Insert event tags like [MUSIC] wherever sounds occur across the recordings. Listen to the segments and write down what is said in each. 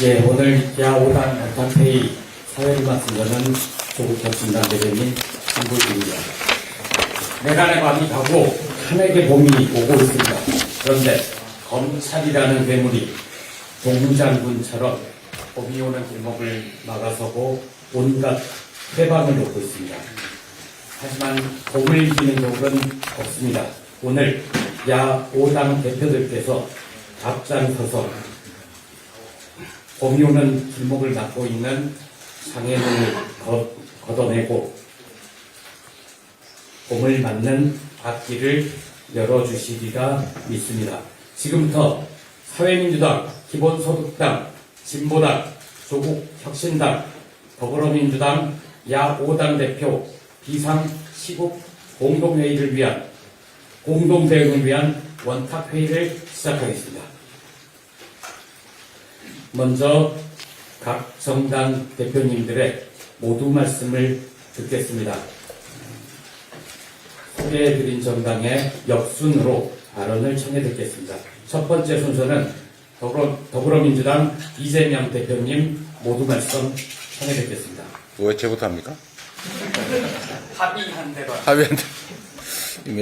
예, 오늘 야오당 단탄회의 사회를 맡은 저는 조국 혁신당 대변인 김부입니다 내란의 밤이 가고 탄핵의 봄이 오고 있습니다. 그런데 검찰이라는 괴물이 동장군처럼 봄이 오는 길목을 막아서고 온갖 해방을 놓고 있습니다. 하지만 봄을 이기는 적은 없습니다. 오늘 야5당 대표들께서 앞장서서 봄이 오는 길목을 막고 있는 걷, 걷어내고 봄을 맞는 앞길을 열어주시리라 믿습니다. 지금부터 사회민주당, 기본소득당, 진보당, 조국혁신당, 더불어민주당, 야5당 대표 비상 시국 공동회의를 위한 공동대응을 위한 원탁회의를 시작하겠습니다. 먼저 각 정당 대표님들의 모두 말씀을 듣겠습니다. 소개해드린 정당의 역순으로 발언을 청해 듣겠습니다. 첫 번째 순서는 더불어, 더불어민주당 이재명 대표님 모두 말씀 청해 듣겠습니다. 왜 제부터 합니까? 합의한 대로 합의한테.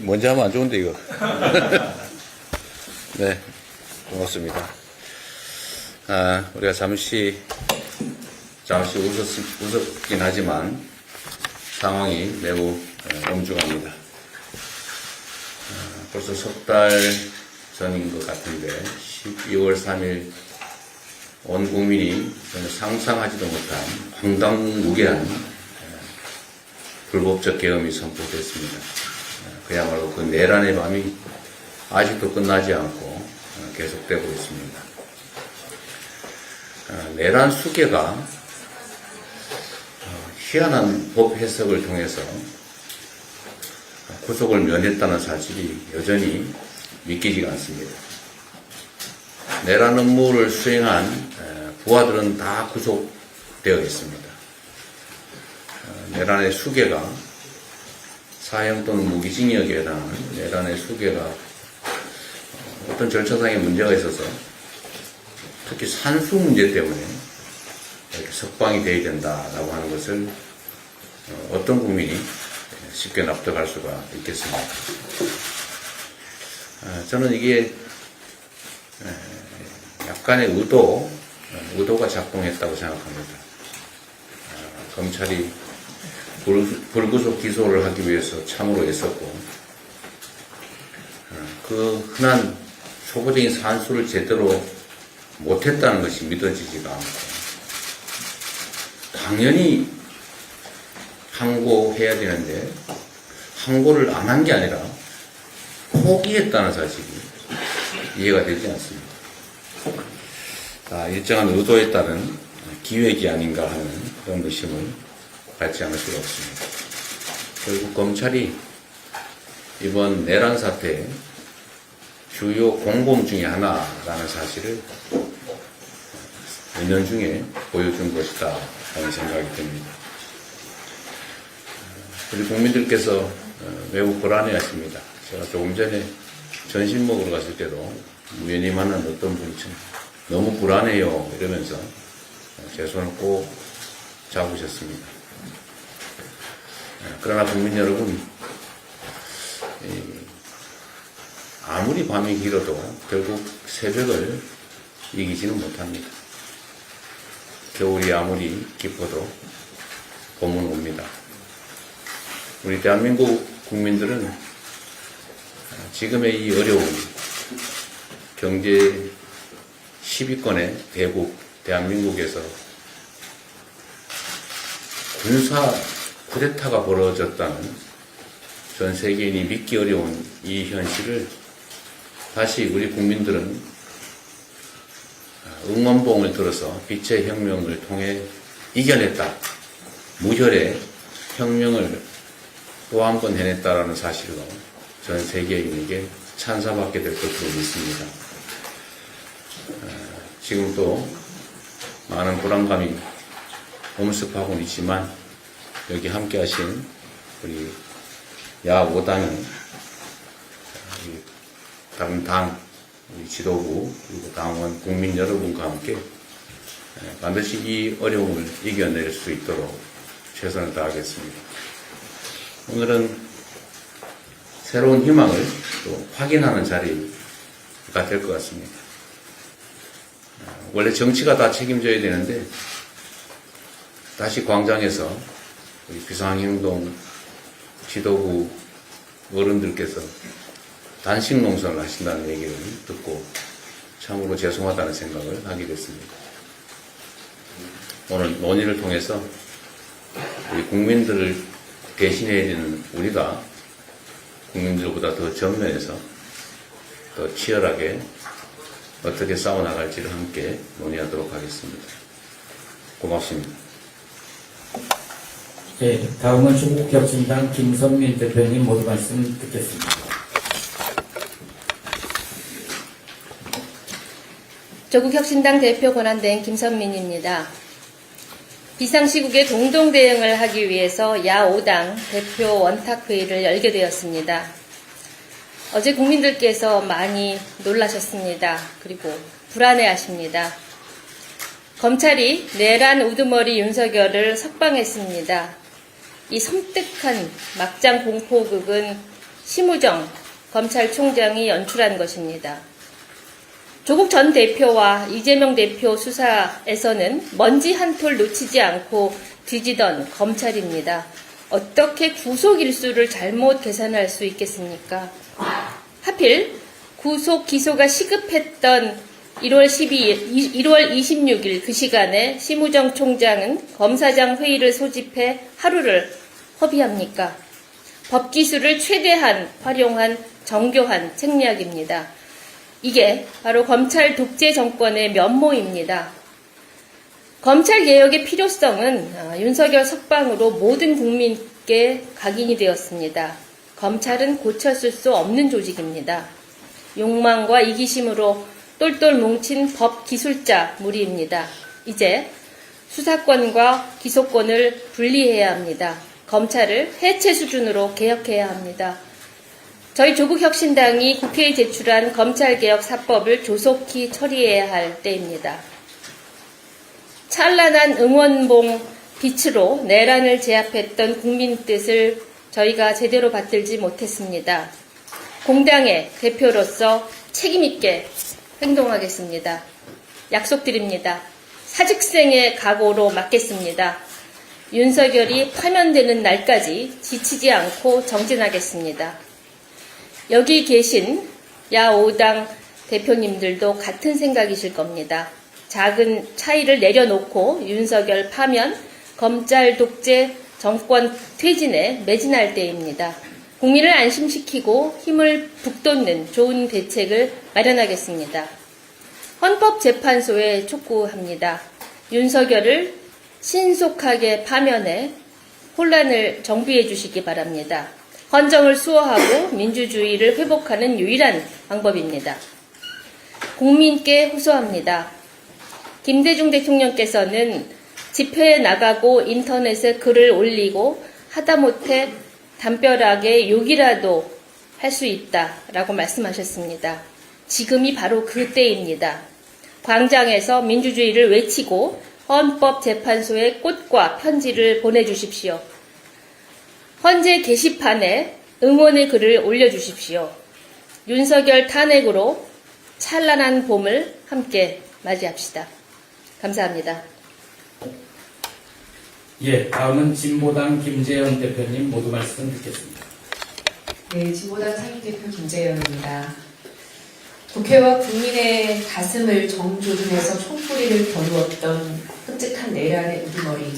먼저 하면 안 좋은데, 이거. [LAUGHS] 네. 고맙습니다. 아, 우리가 잠시, 잠시 웃었, 웃었긴 하지만 상황이 매우 어, 엄중합니다. 아, 벌써 석 달 전인 것 같은데 12월 3일 온 국민이 상상하지도 못한 황당무계한 어, 불법적 계엄이 선포됐습니다. 어, 그야말로 그 내란의 밤이 아직도 끝나지 않고 어, 계속되고 있습니다. 어, 내란 수계가 어, 희한한 법 해석을 통해서 구속을 면했다는 사실이 여전히 믿기지가 않습니다. 내란 업무를 수행한 에, 부하들은 다 구속되어 있습니다. 어, 내란의 수계가 사형 또는 무기징역에 해당하는 내란의 수계가 어, 어떤 절차상의 문제가 있어서 특히 산수 문제 때문에 이렇게 석방이 돼야 된다라고 하는 것을 어, 어떤 국민이 쉽게 납득할 수가 있겠습니다. 어, 저는 이게 에, 약간의 의도, 어, 의도가 작동했다고 생각합니다. 어, 검찰이 불, 불구속 기소를 하기 위해서 참으로 애썼고 어, 그 흔한 초보적인 산수를 제대로 못했다는 것이 믿어지지가 않고 당연히 항고해야 되는데 항고를 안 한 게 아니라 포기했다는 사실이 이해가 되지 않습니다. 아, 일정한 의도에 따른 기획이 아닌가 하는 그런 의심을 갖지 않을 수가 없습니다. 결국 검찰이 이번 내란 사태의 주요 공범 중의 하나라는 사실을 몇년 중에 보여준 것이다 하는 생각이 듭니다. 우리 국민들께서 어, 매우 불안해하십니다. 제가 조금 전에 전신 먹으러 갔을 때도 우연히 만난 어떤 분이 참 너무 불안해요 이러면서 어, 제 손을 꼭 잡으셨습니다. 어, 그러나 국민 여러분, 이, 아무리 밤이 길어도 결국 새벽을 이기지는 못합니다. 겨울이 아무리 깊어도 봄은 옵니다. 우리 대한민국 국민들은 지금의 이 어려운 경제 10위권의 대국 대한민국에서 군사 쿠데타가 벌어졌다는 전 세계인이 믿기 어려운 이 현실을 다시 우리 국민들은 응원봉을 들어서 빛의 혁명을 통해 이겨냈다. 무혈의 혁명을 또 한 번 해냈다라는 사실로 전 세계인에게 찬사받게 될 것으로 믿습니다. 어, 지금 또 많은 불안감이 엄습하고는 있지만 여기 함께 하신 우리 야 5당의 다른 당, 우리 지도부, 그리고 당원, 국민 여러분과 함께 에, 반드시 이 어려움을 이겨낼 수 있도록 최선을 다하겠습니다. 오늘은 새로운 희망을 또 확인하는 자리가 될 것 같습니다. 어, 원래 정치가 다 책임져야 되는데 다시 광장에서 비상행동 지도부 어른들께서 단식 농성을 하신다는 얘기를 듣고 참으로 죄송하다는 생각을 하게 됐습니다. 오늘 논의를 통해서 우리 국민들을 대신해야 되는 우리가 국민들보다 더 전면에서 더 치열하게 어떻게 싸워나갈지를 함께 논의하도록 하겠습니다. 고맙습니다. 예, 다음은 조국혁신당 김선민 대표님 모두 말씀 듣겠습니다. 조국혁신당 대표 권한대행 김선민입니다. 비상시국에 공동 대응을 하기 위해서 야5당 대표 원탁회의를 열게 되었습니다. 어제 국민들께서 많이 놀라셨습니다. 그리고 불안해하십니다. 검찰이 내란 우두머리 윤석열을 석방했습니다. 이 섬뜩한 막장 공포극은 심우정 검찰총장이 연출한 것입니다. 조국 전 대표와 이재명 대표 수사에서는 먼지 한 톨 놓치지 않고 뒤지던 검찰입니다. 어떻게 구속 일수를 잘못 계산할 수 있겠습니까? 하필 구속 기소가 시급했던 1월 12일, 1월 26일 그 시간에 심우정 총장은 검사장 회의를 소집해 하루를 허비합니까? 법 기술을 최대한 활용한 정교한 책략입니다. 이게 바로 검찰 독재 정권의 면모입니다. 검찰 개혁의 필요성은 아, 윤석열 석방으로 모든 국민께 각인이 되었습니다. 검찰은 고쳤을 수 없는 조직입니다. 욕망과 이기심으로 똘똘 뭉친 법 기술자 무리입니다. 이제 수사권과 기소권을 분리해야 합니다. 검찰을 해체 수준으로 개혁해야 합니다. 저희 조국혁신당이 국회에 제출한 검찰개혁 사법을 조속히 처리해야 할 때입니다. 찬란한 응원봉 빛으로 내란을 제압했던 국민 뜻을 저희가 제대로 받들지 못했습니다. 공당의 대표로서 책임있게 행동하겠습니다. 약속드립니다. 사직생의 각오로 맡겠습니다. 윤석열이 파면되는 날까지 지치지 않고 정진하겠습니다. 여기 계신 야5당 대표님들도 같은 생각이실 겁니다. 작은 차이를 내려놓고 윤석열 파면, 검찰 독재, 정권 퇴진에 매진할 때입니다. 국민을 안심시키고 힘을 북돋는 좋은 대책을 마련하겠습니다. 헌법재판소에 촉구합니다. 윤석열을 신속하게 파면해 혼란을 정비해 주시기 바랍니다. 헌정을 수호하고 민주주의를 회복하는 유일한 방법입니다. 국민께 호소합니다. 김대중 대통령께서는 집회에 나가고 인터넷에 글을 올리고 하다못해 담벼락에 욕이라도 할 수 있다라고 말씀하셨습니다. 지금이 바로 그때입니다. 광장에서 민주주의를 외치고 헌법재판소에 꽃과 편지를 보내주십시오. 헌재 게시판에 응원의 글을 올려주십시오. 윤석열 탄핵으로 찬란한 봄을 함께 맞이합시다. 감사합니다. 예, 다음은 진보당 김재현 대표님 모두 말씀 듣겠습니다. 네, 진보당 상임대표 김재영입니다. 국회와 국민의 가슴을 정조준해서 총뿌리를 겨누었던 끔찍한 내란의 우두머리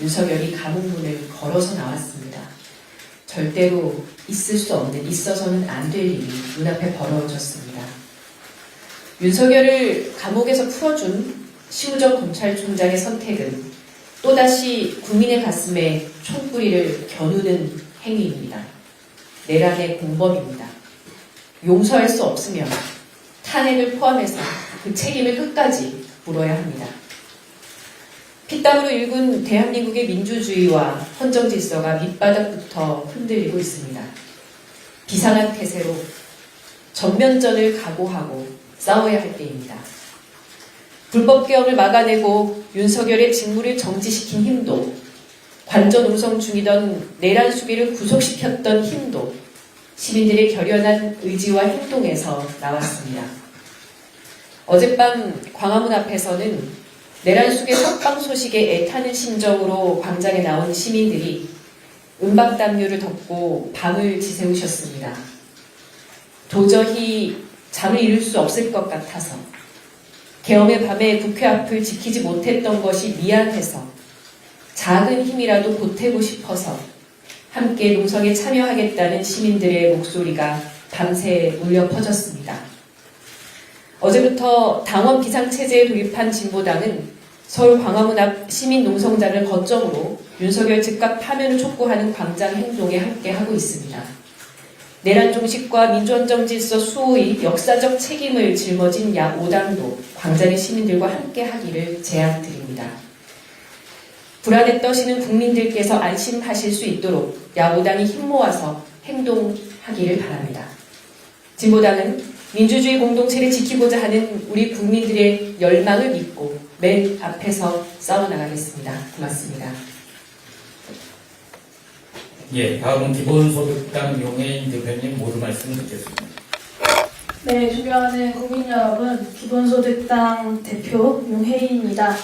윤석열이 감옥문을 걸어서 나왔습니다. 절대로 있을 수 없는 있어서는 안 될 일이 눈앞에 벌어졌습니다. 윤석열을 감옥에서 풀어준 심우정 검찰총장의 선택은 또다시 국민의 가슴에 총뿌리를 겨누는 행위입니다. 내란의 공범입니다. 용서할 수 없으면 탄핵을 포함해서 그 책임을 끝까지 물어야 합니다. 피땀으로 일군 대한민국의 민주주의와 헌정 질서가 밑바닥부터 흔들리고 있습니다. 비상한 태세로 전면전을 각오하고 싸워야 할 때입니다. 불법 개혁을 막아내고 윤석열의 직무를 정지시킨 힘도 관전 우성 중이던 내란 수비를 구속시켰던 힘도 시민들의 결연한 의지와 행동에서 나왔습니다. 어젯밤 광화문 앞에서는 내란 수계 석방 소식에 애타는 심정으로 광장에 나온 시민들이 은박담요를 덮고 밤을 지새우셨습니다. 도저히 잠을 이룰 수 없을 것 같아서 계엄의 밤에 국회 앞을 지키지 못했던 것이 미안해서 작은 힘이라도 보태고 싶어서 함께 농성에 참여하겠다는 시민들의 목소리가 밤새 울려 퍼졌습니다. 어제부터 당원 비상체제에 돌입한 진보당은 서울 광화문 앞 시민 농성장을 거점으로 윤석열 즉각 파면을 촉구하는 광장 행동에 함께하고 있습니다. 내란 종식과 민주헌정 질서 수호의 역사적 책임을 짊어진 야 5당도 광장의 시민들과 함께하기를 제안드립니다. 불안에 떠시는 국민들께서 안심하실 수 있도록 야오당이 힘 모아서 행동하기를 바랍니다. 진보당은 민주주의 공동체를 지키고자 하는 우리 국민들의 열망을 믿고 맨 앞에서 싸워나가겠습니다. 고맙습니다. 예, 다음은 기본소득당 용해인 대표님 모두 말씀 듣겠습니다. 네, 존경하는 국민 여러분, 기본소득당 대표 용혜인입니다.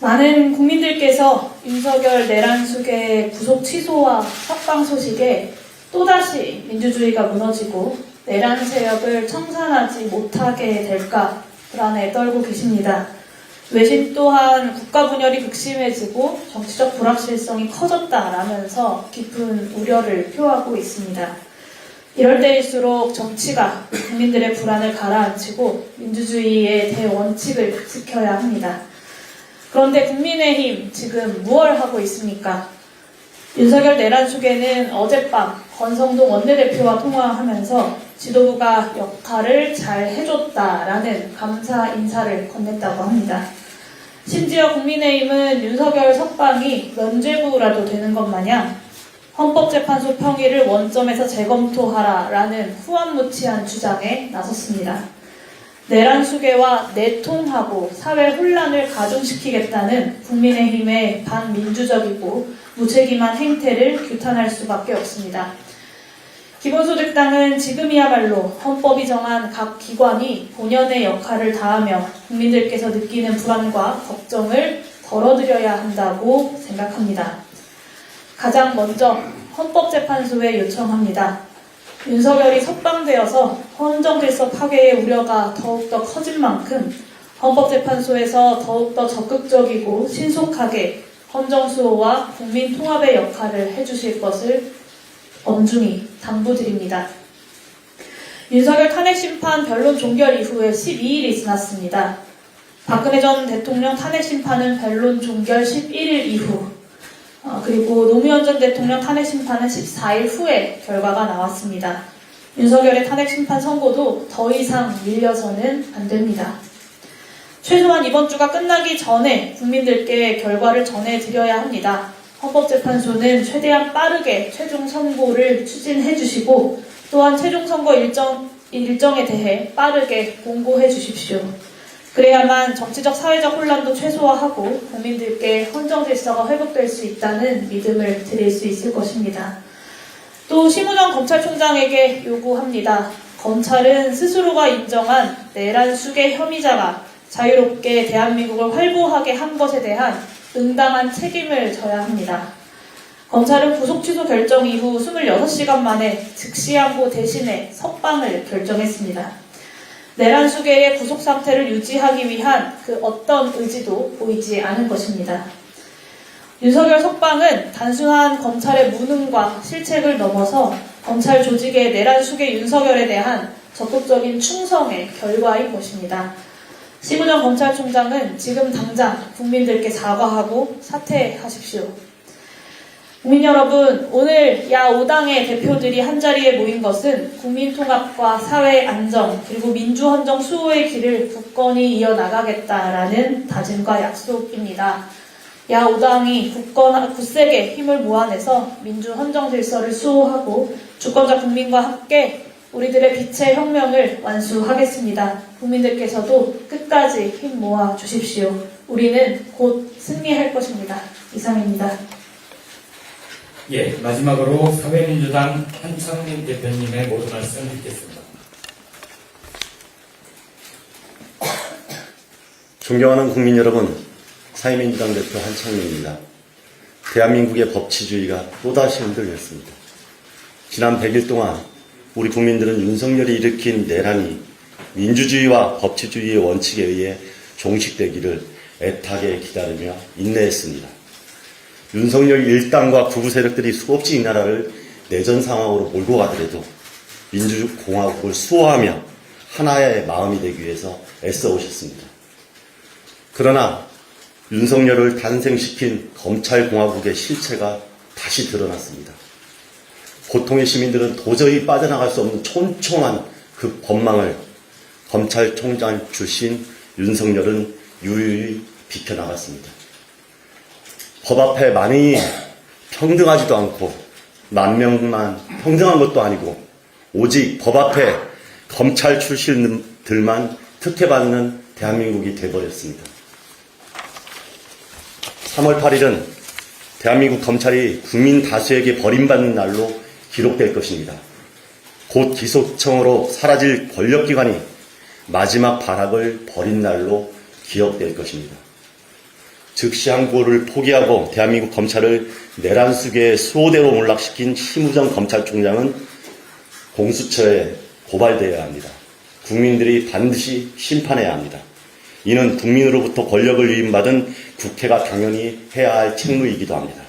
많은 국민들께서 윤석열 내란 수계 구속 취소와 석방 소식에 또다시 민주주의가 무너지고 내란 세력을 청산하지 못하게 될까 불안에 떨고 계십니다. 외신 또한 국가 분열이 극심해지고 정치적 불확실성이 커졌다라면서 깊은 우려를 표하고 있습니다. 이럴 때일수록 정치가 국민들의 불안을 가라앉히고 민주주의의 대원칙을 지켜야 합니다. 그런데 국민의힘 지금 무얼 하고 있습니까? 윤석열 내란 수계는 어젯밤 권성동 원내대표와 통화하면서 지도부가 역할을 잘 해줬다라는 감사 인사를 건넸다고 합니다. 심지어 국민의힘은 윤석열 석방이 면죄부라도 되는 것 마냥 헌법재판소 평의를 원점에서 재검토하라라는 후안무치한 주장에 나섰습니다. 내란 수계와 내통하고 사회 혼란을 가중시키겠다는 국민의힘의 반민주적이고 무책임한 행태를 규탄할 수밖에 없습니다. 기본소득당은 지금이야말로 헌법이 정한 각 기관이 본연의 역할을 다하며 국민들께서 느끼는 불안과 걱정을 덜어드려야 한다고 생각합니다. 가장 먼저 헌법재판소에 요청합니다. 윤석열이 석방되어서 헌정 질서 파괴의 우려가 더욱더 커진 만큼 헌법재판소에서 더욱더 적극적이고 신속하게 헌정수호와 국민 통합의 역할을 해주실 것을 엄중히 당부드립니다. 윤석열 탄핵 심판 변론 종결 이후에 12일이 지났습니다. 박근혜 전 대통령 탄핵 심판은 변론 종결 11일 이후, 어, 그리고 노무현 전 대통령 탄핵 심판은 14일 후에 결과가 나왔습니다. 윤석열의 탄핵 심판 선고도 더 이상 밀려서는 안 됩니다. 최소한 이번 주가 끝나기 전에 국민들께 결과를 전해드려야 합니다. 헌법재판소는 최대한 빠르게 최종 선고를 추진해 주시고 또한 최종 선거 일정, 일정에 대해 빠르게 공고해 주십시오. 그래야만 정치적 사회적 혼란도 최소화하고 국민들께 헌정 질서가 회복될 수 있다는 믿음을 드릴 수 있을 것입니다. 또 심우정 검찰총장에게 요구합니다. 검찰은 스스로가 인정한 내란 수계 혐의자가 자유롭게 대한민국을 활보하게 한 것에 대한 응당한 책임을 져야 합니다. 검찰은 구속 취소 결정 이후 26시간 만에 즉시 항고 대신에 석방을 결정했습니다. 내란 수계의 구속 상태를 유지하기 위한 그 어떤 의지도 보이지 않은 것입니다. 윤석열 석방은 단순한 검찰의 무능과 실책을 넘어서 검찰 조직의 내란 수계 윤석열에 대한 적극적인 충성의 결과인 것입니다. 심우정 검찰총장은 지금 당장 국민들께 사과하고 사퇴하십시오. 국민 여러분, 오늘 야 5당의 대표들이 한자리에 모인 것은 국민 통합과 사회 안정, 그리고 민주 헌정 수호의 길을 굳건히 이어나가겠다라는 다짐과 약속입니다. 야 5당이 굳건, 굳세게 힘을 모아내서 민주 헌정 질서를 수호하고 주권자 국민과 함께 우리들의 빛의 혁명을 완수하겠습니다. 국민들께서도 끝까지 힘 모아 주십시오. 우리는 곧 승리할 것입니다. 이상입니다. 예, 마지막으로 사회민주당 한창민 대표님의 모든 말씀 듣겠습니다. 존경하는 국민 여러분, 사회민주당 대표 한창민입니다. 대한민국의 법치주의가 또다시 흔들렸습니다. 지난 100일 동안 우리 국민들은 윤석열이 일으킨 내란이 민주주의와 법치주의의 원칙에 의해 종식되기를 애타게 기다리며 인내했습니다. 윤석열 일당과 구구 세력들이 수없이 이 나라를 내전 상황으로 몰고 가더라도 민주공화국을 수호하며 하나의 마음이 되기 위해서 애써 오셨습니다. 그러나 윤석열을 탄생시킨 검찰공화국의 실체가 다시 드러났습니다. 보통의 시민들은 도저히 빠져나갈 수 없는 촘촘한 그 법망을 검찰총장 출신 윤석열은 유유히 비켜나갔습니다. 법 앞에 많이 평등하지도 않고 만 명만 평등한 것도 아니고 오직 법 앞에 검찰 출신들만 특혜받는 대한민국이 돼버렸습니다. 3월 8일은 대한민국 검찰이 국민 다수에게 버림받는 날로 기록될 것입니다. 곧 기소청으로 사라질 권력기관이 마지막 발악을 벌인 날로 기억될 것입니다. 즉시 항고를 포기하고 대한민국 검찰을 내란 수계의 수호대로 몰락시킨 심우정 검찰총장은 공수처에 고발되어야 합니다. 국민들이 반드시 심판해야 합니다. 이는 국민으로부터 권력을 위임받은 국회가 당연히 해야 할 책무이기도 합니다.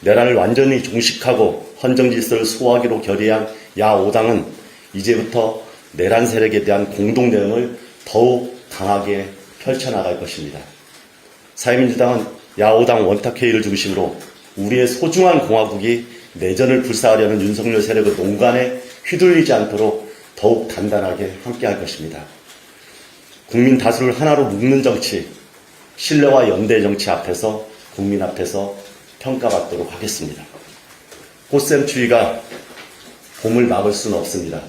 내란을 완전히 종식하고 헌정 질서를 수호하기로 결의한 야 5당은 이제부터 내란 세력에 대한 공동 대응을 더욱 강하게 펼쳐나갈 것입니다. 사회민주당은 야5당 원탁회의를 중심으로 우리의 소중한 공화국이 내전을 불사하려는 윤석열 세력의 농간에 휘둘리지 않도록 더욱 단단하게 함께할 것입니다. 국민 다수를 하나로 묶는 정치, 신뢰와 연대 정치 앞에서 국민 앞에서 평가받도록 하겠습니다. 꽃샘추위가 봄을 막을 수는 없습니다.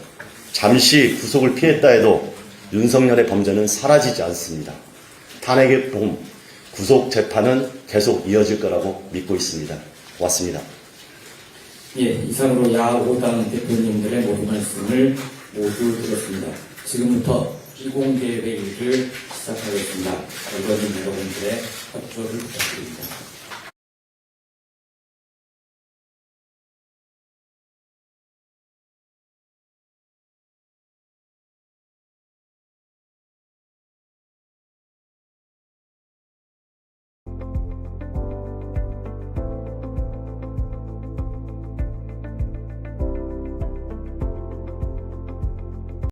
잠시 구속을 피했다 해도 윤석열의 범죄는 사라지지 않습니다. 탄핵의 봄, 구속 재판은 계속 이어질 거라고 믿고 있습니다. 고맙습니다. 예, 이상으로 야 5당 대표님들의 모든 말씀을 모두 들었습니다. 지금부터 비공개 회의를 시작하겠습니다. 언론인 여러분들의 협조를 부탁드립니다.